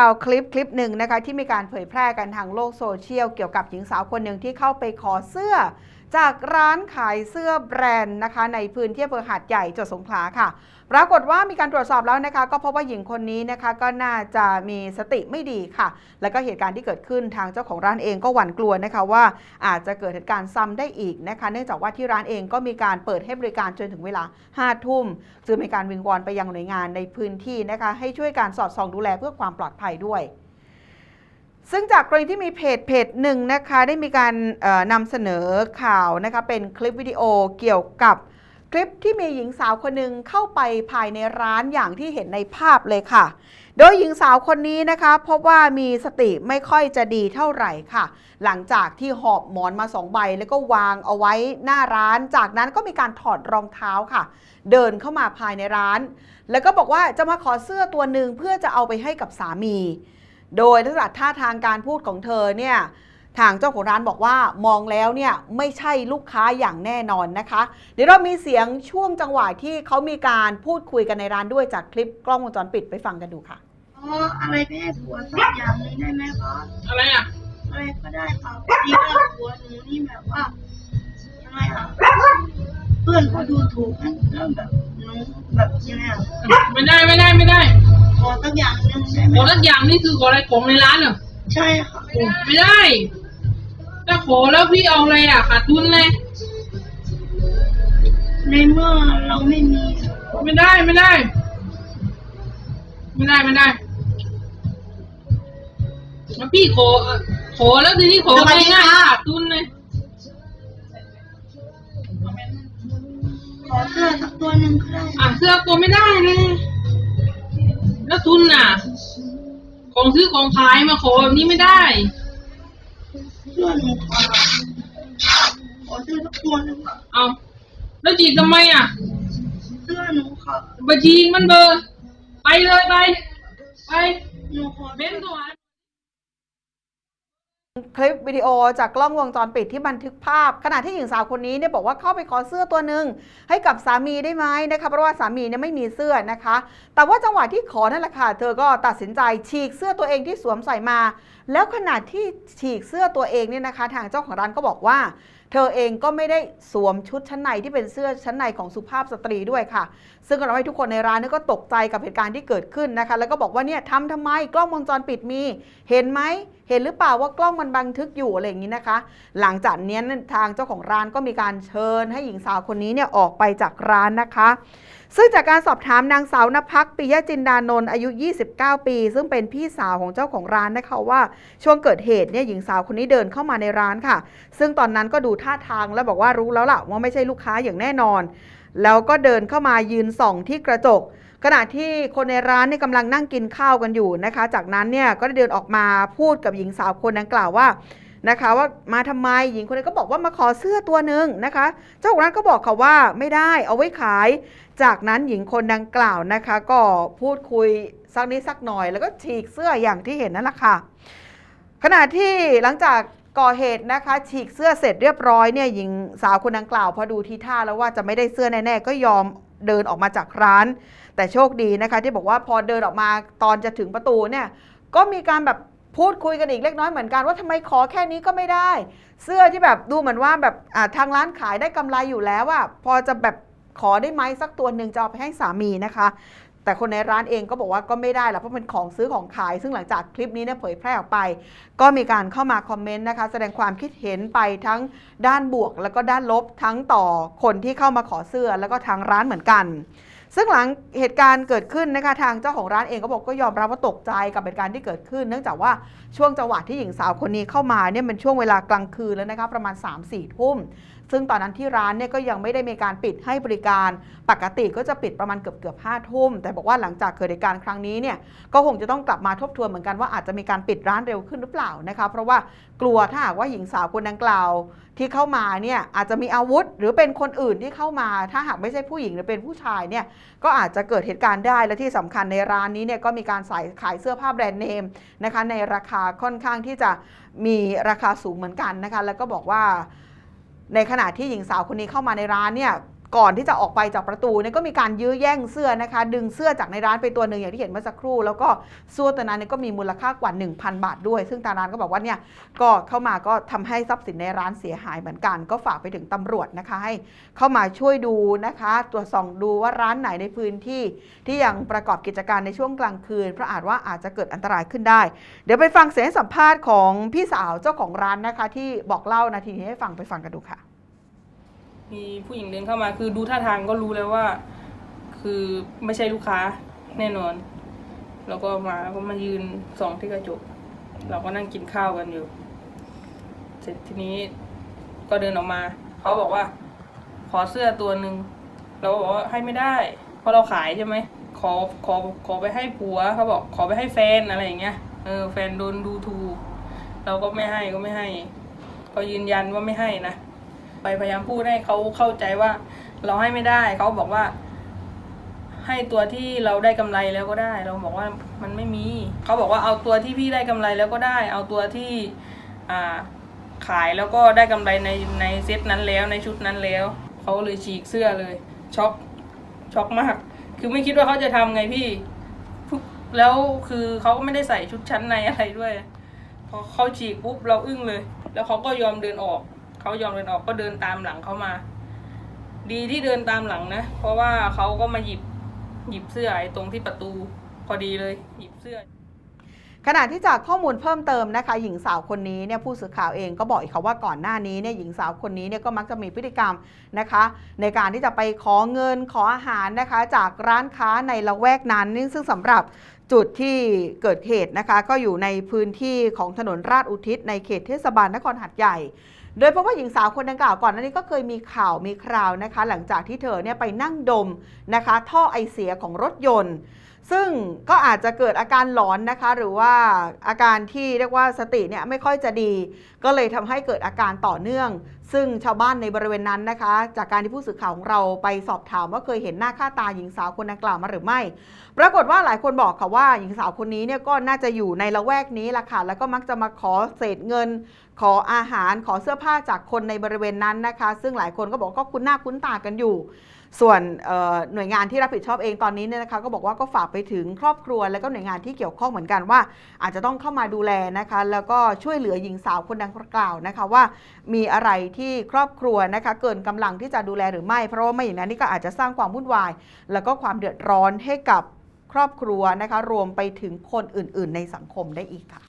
เอาคลิปคลิปหนึ่งนะคะที่มีการเผยแพร่กันทางโลกโซเชียลเกี่ยวกับหญิงสาวคนหนึ่งที่เข้าไปขอเสื้อ จากร้านขายเสื้อแบรนด์นะคะ ในพื้นที่อำเภอหาดใหญ่จังหวัดสงขลาค่ะ ปรากฏว่ามีการตรวจสอบแล้วนะคะ ก็พบว่าหญิงคนนี้นะคะก็น่าจะมีสติไม่ดีค่ะ แล้วก็เหตุการณ์ที่เกิดขึ้นทางเจ้าของร้านเองก็หวั่นกลัวนะคะว่าอาจจะเกิดเหตุการณ์ซ้ำได้อีกนะคะ เนื่องจากว่าที่ร้านเองก็มีการเปิดให้บริการจนถึงเวลา5ทุ่มจึงมีการวิงวอนไปยังหน่วยงานในพื้นที่นะคะ ให้ช่วยการสอดส่องดูแลเพื่อความปลอดภัยด้วย ซึ่งจากกรณีที่มีเพจเพจหนึ่งนะคะได้มีการนำเสนอข่าวนะคะเป็นคลิปวิดีโอเกี่ยวกับคลิปที่มีหญิงสาวคนหนึ่งเข้าไปภายในร้านอย่างที่เห็นในภาพเลยค่ะ โดยหญิงสาวคนนี้นะคะพบว่ามีสติไม่ค่อยจะดีเท่าไหร่ค่ะ หลังจากที่หอบหมอนมาสองใบ แล้วก็วางเอาไว้หน้าร้าน จากนั้นก็มีการถอดรองเท้าค่ะ เดินเข้ามาภายในร้าน แล้วก็บอกว่าจะมาขอเสื้อตัวหนึ่งเพื่อจะเอาไปให้กับสามี โดยลักษณะท่าทางการพูดของเธอเนี่ยทางเจ้าของร้านบอกว่ามองแล้วเนี่ยไม่ใช่ลูกค้าอย่างแน่นอนนะคะ เดี๋ยวเรามีเสียงช่วงจังหวะที่เขามีการพูดคุยกันในร้านด้วยจากคลิปกล้องวงจรปิดไปฟังกันดูค่ะ อ๋ออะไรไม่ให้ผัวสักอย่างหนึงได้ไหมครับ อะไรอะ อะไรก็ได้ครับดีว่าผัวหนูนี่แบบว่ายังไงอะเพื่อนเขาดูถูกนะแล้วแบบหนูแบบยังไงอะไม่ได้ไม่ได้ไม่ได้ ขอสักอย่างหนึงได้ไหมขอสักอย่างนี่คือขออะไรของในร้านเหรอใช่ค่ะโอ้ไม่ได้ ถ้าขอแล้วพี่เอาอะไรอะขาดทุนเลย ในเมื่อเราไม่มีไม่ได้ไม่ได้ ไม่ได้ไม่ได้แล้วพี่ขอขอแล้วทีนี้ขอไปง่ายๆขาดทุนเลยขอเสื้อสักตัวหนึ่งก็ได้อะเสื้อตัวไม่ได้เลย แล้วทุนน่ะ ของซื้อของขายมาขอแบบนี้ไม่ได้เสื้อหนูขอขอเสื้อสักตัวหนึ่งเอาแล้วจีบทำไมอะเสื้อหนูขอบัญชีมันเบอร์ ไปเลยไป ไปหนูขอ เบ้นตัวหา คลิปวิดีโอจากกล้องวงจรปิดที่บันทึกภาพ ขณะที่หญิงสาวคนนี้เนี่ยบอกว่าเข้าไปขอเสื้อตัวหนึ่งให้กับสามีได้ไหมนะคะเพราะว่าสามีเนี่ยไม่มีเสื้อนะคะ แต่ว่าจังหวะที่ขอนั่นแหละค่ะเธอก็ตัดสินใจฉีกเสื้อตัวเองที่สวมใส่มา แล้วขณะที่ฉีกเสื้อตัวเองเนี่ยนะคะ ทางเจ้าของร้านก็บอกว่าเธอเองก็ไม่ได้สวมชุดชั้นในที่เป็นเสื้อชั้นในของสุภาพสตรีด้วยค่ะ ซึ่งก็ทำให้ทุกคนในร้านนี่ก็ตกใจกับเหตุการณ์ที่เกิดขึ้นนะคะ แล้วก็บอกว่าเนี่ยทำทำไมกล้องวงจรปิดมี เห็นไหมเห็นหรือเปล่าว่ากล้องมันบันทึกอยู่อะไรอย่างนี้นะคะ หลังจากนี้ทางเจ้าของร้านก็มีการเชิญให้หญิงสาวคนนี้เนี่ยออกไปจากร้านนะคะ ซึ่งจากการสอบถามนางสาวนภักปิยจินดานนท์อายุ 29 ปี ซึ่งเป็นพี่สาวของเจ้าของร้านนะคะว่า ช่วงเกิดเหตุเนี่ยหญิงสาวคนนี้เดินเข้ามาในร้านค่ะ ซึ่งตอนนั้นก็ดูท่าทางแล้วบอกว่ารู้แล้วล่ะว่าไม่ใช่ลูกค้าอย่างแน่นอน แล้วก็เดินเข้ามายืนส่องที่กระจก ขณะที่คนในร้านเนี่ยกำลังนั่งกินข้าวกันอยู่นะคะ จากนั้นเนี่ยก็ได้เดินออกมาพูดกับหญิงสาวคนดังกล่าวว่านะคะว่ามาทำไมหญิงคนนี้ก็บอกว่ามาขอเสื้อตัวหนึ่งนะคะ เจ้าของร้านก็บอกเขาว่าไม่ได้เอาไว้ขาย จากนั้นหญิงคนดังกล่าวนะคะ ก็พูดคุยสักนิดสักหน่อย แล้วก็ฉีกเสื้ออย่างที่เห็นนั่นแหละค่ะขณะที่หลังจาก ก่อเหตุนะคะ ฉีกเสื้อเสร็จเรียบร้อยเนี่ยหญิงสาวคนดังกล่าวพอดูทีท่าแล้วว่าจะไม่ได้เสื้อแน่ๆก็ยอมเดินออกมาจากร้าน แต่โชคดีนะคะ ที่บอกว่าพอเดินออกมาตอนจะถึงประตูเนี่ยก็มีการแบบพูดคุยกันอีกเล็กน้อยเหมือนกันว่าทำไมขอแค่นี้ก็ไม่ได้ เสื้อที่แบบดูเหมือนว่าแบบทางร้านขายได้กำไรอยู่แล้วอะพอจะแบบขอได้ไหมสักตัวหนึ่งจะเอาไปให้สามีนะคะ แต่คนในร้านเองก็บอกว่าก็ไม่ได้หรอกเพราะเป็นของซื้อของขาย ซึ่งหลังจากคลิปนี้เนี่ยเผยแพร่ออกไป ก็มีการเข้ามาคอมเมนต์นะคะ แสดงความคิดเห็นไปทั้งด้านบวก แล้วก็ด้านลบทั้งต่อคนที่เข้ามาขอเสื้อแล้วก็ทางร้านเหมือนกัน ซึ่งหลังเหตุการณ์เกิดขึ้นนะคะทางเจ้าของร้านเองก็บอกก็ยอมรับว่าตกใจกับเหตุการณ์ที่เกิดขึ้น เนื่องจากว่าช่วงจังหวะที่หญิงสาวคนนี้เข้ามาเนี่ยเป็นช่วงเวลากลางคืนแล้วนะคะประมาณ 3-4ทุ่มซึ่งตอนนั้นที่ร้านเนี่ยก็ยังไม่ได้มีการปิดให้บริการ ปกติก็จะปิดประมาณเกือบเกือบห้าทุ่ม แต่บอกว่าหลังจากเกิดเหตุการณ์ครั้งนี้เนี่ยก็คงจะต้องกลับมาทบทวนเหมือนกันว่าอาจจะมีการปิดร้านเร็วขึ้นหรือเปล่านะคะ เพราะว่ากลัวถ้าหากว่าหญิงสาวคนดังกล่าว ที่เข้ามาเนี่ยอาจจะมีอาวุธ หรือเป็นคนอื่นที่เข้ามา ถ้าหากไม่ใช่ผู้หญิงหรือเป็นผู้ชายเนี่ยก็อาจจะเกิดเหตุการณ์ได้และที่สำคัญในร้านนี้เนี่ยก็มีการใส่ขายเสื้อผ้าแบรนด์เนมนะคะในราคาค่อนข้างที่จะมีราคาสูงเหมือนกันนะคะแล้วก็บอกว่า ในขณะที่หญิงสาวคนนี้เข้ามาในร้านเนี่ย ก่อนที่จะออกไปจากประตูเนี่ยก็มีการยื้อแย่งเสื้อนะคะ ดึงเสื้อจากในร้านไปตัวหนึ่งอย่างที่เห็นเมื่อสักครู่ แล้วก็เสื้อตัวนั้นเนี่ยก็มีมูลค่ากว่า 1,000 บาทด้วย ซึ่งทางร้านก็บอกว่าเนี่ยก็เข้ามาก็ทำให้ทรัพย์สินในร้านเสียหายเหมือนกัน ก็ฝากไปถึงตำรวจนะคะให้เข้ามาช่วยดูนะคะ ตรวจสอบดูว่าร้านไหนในพื้นที่ ที่ยังประกอบกิจการในช่วงกลางคืนเพราะอาจว่าอาจจะเกิดอันตรายขึ้นได้ เดี๋ยวไปฟังเสียงสัมภาษณ์ของพี่สาวเจ้าของร้านนะคะ ที่บอกเล่านาทีนี้ให้ฟังไปฟังกันดูค่ะ มีผู้หญิงเดินเข้ามา คือดูท่าทางก็รู้แล้วว่า คือไม่ใช่ลูกค้าแน่นอน แล้วก็มาก็มายืนสองที่กระจก เราก็นั่งกินข้าวกันอยู่ เสร็จทีนี้ก็เดินออกมา เขาบอกว่า ขอเสื้อตัวหนึ่งเราบอกว่าให้ไม่ได้ เพราะเราขายใช่ไหมขอขอขอไปให้ผัวเขาบอกขอไปให้แฟนอะไรอย่างเงี้ยเออแฟนโดนดูถูกเราก็ไม่ให้ก็ไม่ให้ก็ยืนยันว่าไม่ให้นะ พยายามพูดให้เขาเข้าใจว่า เราให้ไม่ได้เขาบอกว่า ให้ตัวที่เราได้กำไรแล้วก็ได้ เราบอกว่ามันไม่มีเขาบอกว่าเอาตัวที่พี่ได้กำไรแล้วก็ได้ เอาตัวที่อ่าขายแล้วก็ได้กำไรในในเซตนั้นแล้วในชุดนั้นแล้วเขาเลยฉีกเสื้อเลยช็อกช็อกมาก คือไม่คิดว่าเขาจะทำไงพี่ แล้วคือเขาก็ไม่ได้ใส่ชุดชั้นในอะไรด้วย พอเขาฉีกปุ๊บเราอึ้งเลย แล้วเขาก็ยอมเดินออก เขายอมเดินออกก็เดินตามหลังเขามา ดีที่เดินตามหลังนะ เพราะว่าเขาก็มาหยิบหยิบเสื้อไอ้ตรงที่ประตูพอดีเลย หยิบเสื้อขณะที่จากข้อมูลเพิ่มเติมนะคะ หญิงสาวคนนี้เนี่ยผู้สื่อข่าวเองก็บอกอีกค่ะว่าก่อนหน้านี้เนี่ยหญิงสาวคนนี้เนี่ยก็มักจะมีพฤติกรรมนะคะ ในการที่จะไปขอเงินขออาหารนะคะ จากร้านค้าในละแวกนั้นนี่ซึ่งสำหรับ จุดที่เกิดเหตุนะคะ ก็อยู่ในพื้นที่ของถนนราชอุทิศในเขตเทศบาลนครหัดใหญ่ โดยเพราะว่าหญิงสาวคนดังกล่าวก่อนหน้านี้ก็เคยมีข่าวมีคราวนะคะ หลังจากที่เธอเนี่ยไปนั่งดมนะคะ ท่อไอเสียของรถยนต์ ซึ่งก็อาจจะเกิดอาการหลอนนะคะ หรือว่าอาการที่เรียกว่าสติเนี่ยไม่ค่อยจะดี ก็เลยทำให้เกิดอาการต่อเนื่อง ซึ่งชาวบ้านในบริเวณนั้นนะคะ จากการที่ผู้สื่อข่าวของเราไปสอบถามว่าเคยเห็นหน้าค่าตาหญิงสาวคนดังกล่าวมาหรือไม่ ปรากฏว่าหลายคนบอกค่ะว่าหญิงสาวคนนี้เนี่ยก็น่าจะอยู่ในละแวกนี้ละค่ะแล้วก็มักจะมาขอเศษเงิน ขออาหารขอเสื้อผ้าจากคนในบริเวณนั้นนะคะ ซึ่งหลายคนก็บอกก็คุ้นหน้าคุ้นตากันอยู่ ส่วนหน่วยงานที่รับผิดชอบเองตอนนี้เนี่ยนะคะก็บอกว่าก็ฝากไปถึงครอบครัว และก็หน่วยงานที่เกี่ยวข้องเหมือนกันว่า อาจจะต้องเข้ามาดูแลนะคะ แล้วก็ช่วยเหลือหญิงสาวคนดังกล่าวนะคะว่า มีอะไรที่ครอบครัวนะคะเกินกำลังที่จะดูแลหรือไม่เพราะว่าไม่อย่างนั้นนี่ก็อาจจะสร้างความวุ่นวาย แล้วก็ความเดือดร้อนให้กับครอบครัวนะคะรวมไปถึงคนอื่น ๆ ในสังคมได้อีกค่ะ